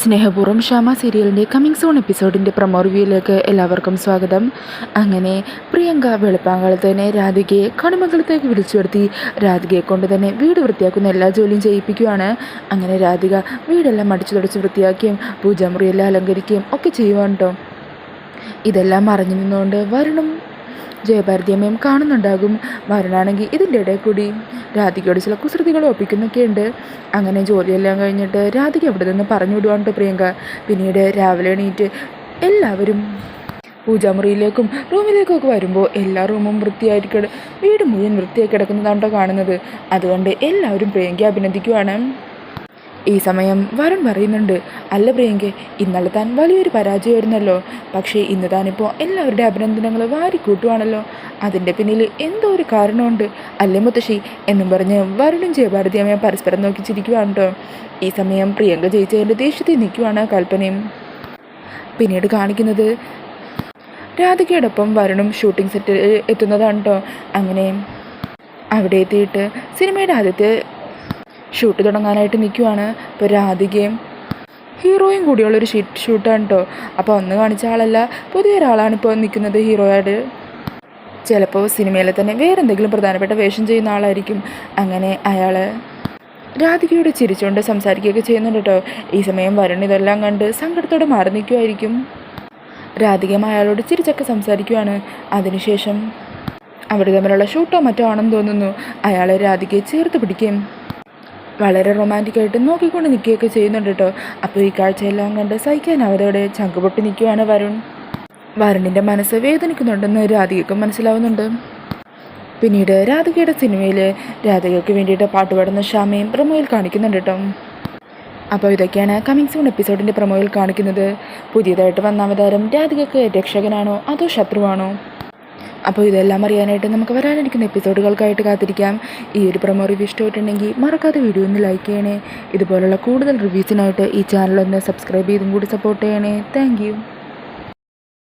സ്നേഹപൂർവം ഷാമ സീരിയലിന്റെ coming soon എപ്പിസോഡിന്റെ പ്രൊമോ റിവ്യൂയിലേക്ക് എല്ലാവർക്കും സ്വാഗതം. അങ്ങനെ പ്രിയങ്ക വെളുപ്പാങ്കാലത്ത് തന്നെ രാധികയെ കണിമംഗലത്തേക്ക് വിളിച്ചു വരുത്തി രാധികയെ കൊണ്ട് തന്നെ വീട് വൃത്തിയാക്കുന്ന എല്ലാ ജോലിയും ചെയ്യിപ്പിക്കുകയാണ്. അങ്ങനെ രാധിക വീടെല്ലാം അടിച്ചു തുടച്ച് വൃത്തിയാക്കുകയും പൂജാമുറിയെല്ലാം അലങ്കരിക്കുകയും ഒക്കെ ചെയ്യുവാണ് കേട്ടോ ഇതെല്ലാം അറിഞ്ഞു നിന്നുകൊണ്ട് വരുണും ജയഭാരതി കാണുന്നുണ്ടാകും. വരനാണെങ്കിൽ ഇതിന്റെ ഇടയിൽ കൂടി രാധികയോട് ചില കുസൃതികൾ ഒപ്പിക്കുന്നൊക്കെയുണ്ട്. അങ്ങനെ ജോലിയെല്ലാം കഴിഞ്ഞിട്ട് രാധിക അവിടെ നിന്ന് പറഞ്ഞു വിടുവാണ് കേട്ടോ പ്രിയങ്ക. പിന്നീട് രാവിലെ എണീറ്റ് എല്ലാവരും പൂജാമുറിയിലേക്കും റൂമിലേക്കൊക്കെ വരുമ്പോൾ എല്ലാ റൂമും വൃത്തിയായിട്ട് വീട് മുഴുവൻ വൃത്തിയായി കിടക്കുന്നതാണ് കേട്ടോ കാണുന്നത്. അതുകൊണ്ട് എല്ലാവരും പ്രിയങ്കയെ അഭിനന്ദിക്കുവാണ്. ഈ സമയം വരുൺ പറയുന്നുണ്ട് അല്ല പ്രിയങ്കെ ഇന്നലെ താൻ വലിയൊരു പരാജയമായിരുന്നല്ലോ. പക്ഷേ ഇന്ന് താനിപ്പോൾ എല്ലാവരുടെ അഭിനന്ദനങ്ങൾ വാരിക്കൂട്ടുവാണല്ലോ. അതിന്റെ പിന്നിൽ എന്തോ ഒരു കാരണമുണ്ട്. അല്ലേ മുത്തശ്ശി? എന്നും പറഞ്ഞ് വരുണും ജയഭാരതി അമ്മയെ പരസ്പരം നോക്കി ഈ സമയം പ്രിയങ്ക ജയിച്ചതിന്റെ ദേഷ്യത്തിൽ നിൽക്കുവാണ് കൽപ്പനയും. പിന്നീട് കാണിക്കുന്നത് രാധികയോടൊപ്പം വരുണും ഷൂട്ടിംഗ് സെറ്റിൽ എത്തുന്നതാണ് കേട്ടോ അങ്ങനെ അവിടെ എത്തിയിട്ട് സിനിമയുടെ ആദ്യത്തെ ഷൂട്ട് തുടങ്ങാനായിട്ട് നിൽക്കുവാണ് ഇപ്പോൾ രാധികയും ഹീറോയും കൂടിയുള്ളൊരു ഷീറ്റ് ഷൂട്ടാണ് കേട്ടോ അപ്പോൾ അന്ന് കാണിച്ച ആളല്ല പുതിയൊരാളാണ് ഇപ്പോൾ നിൽക്കുന്നത് ഹീറോയായിട്ട്. ചിലപ്പോൾ സിനിമയിലെ തന്നെ വേറെ എന്തെങ്കിലും പ്രധാനപ്പെട്ട വേഷം ചെയ്യുന്ന ആളായിരിക്കും അങ്ങനെ അയാൾ രാധികയോട് ചിരിച്ചുകൊണ്ട് സംസാരിക്കുകയൊക്കെ ചെയ്യുന്നുണ്ട് കേട്ടോ ഈ സമയം വരുൺ ഇതെല്ലാം കണ്ട് സങ്കടത്തോടെ മാറി നിൽക്കുമായിരിക്കും രാധികയും അയാളോട് ചിരിച്ചൊക്കെ സംസാരിക്കുവാണ്. അതിനുശേഷം അവർ തമ്മിലുള്ള ഷൂട്ടോ മറ്റോ ആണെന്ന് തോന്നുന്നു. അയാളെ രാധികയെ ചേർത്ത് പിടിക്കുകയും വളരെ റൊമാന്റിക്കായിട്ട് നോക്കിക്കൊണ്ട് നിൽക്കുകയൊക്കെ ചെയ്യുന്നുണ്ട് കേട്ടോ. അപ്പോൾ ഈ കാഴ്ചയെല്ലാം കണ്ട് സഹിക്കാൻ അവരവിടെ ചങ്കുപൊട്ടി നിൽക്കുകയാണ് വരുൺ. വരുണിന്റെ മനസ്സ് വേദനിക്കുന്നുണ്ടെന്ന് രാധികയ്ക്കും മനസ്സിലാവുന്നുണ്ട്. പിന്നീട് രാധികയുടെ സിനിമയിൽ രാധികയ്ക്ക് വേണ്ടിയിട്ട് പാട്ട് പാടുന്ന ഷാമയും പ്രമോയിൽ കാണിക്കുന്നുണ്ട് കേട്ടോ. അപ്പോൾ ഇതൊക്കെയാണ് കമ്മിങ് സൂൺ എപ്പിസോഡിന്റെ പ്രമോയിൽ കാണിക്കുന്നത്. പുതിയതായിട്ട് വന്ന അവതാരം രാധികയ്ക്ക് രക്ഷകനാണോ അതോ ശത്രുവാണോ? അപ്പോൾ ഇതെല്ലാം അറിയാനായിട്ട് നമുക്ക് വരാനിരിക്കുന്ന എപ്പിസോഡുകൾക്കായിട്ട് കാത്തിരിക്കാം. ഈ ഒരു പ്രൊമോ റിവ്യൂ ഇഷ്ടമായിട്ടുണ്ടെങ്കിൽ മറക്കാതെ വീഡിയോ ഒന്ന് ലൈക്ക് ചെയ്യണേ. ഇതുപോലുള്ള കൂടുതൽ റിവ്യൂസിനായിട്ട് ഈ ചാനൽ ഒന്ന് സബ്സ്ക്രൈബ് ചെയ്തും കൂടി സപ്പോർട്ട് ചെയ്യണേ. താങ്ക്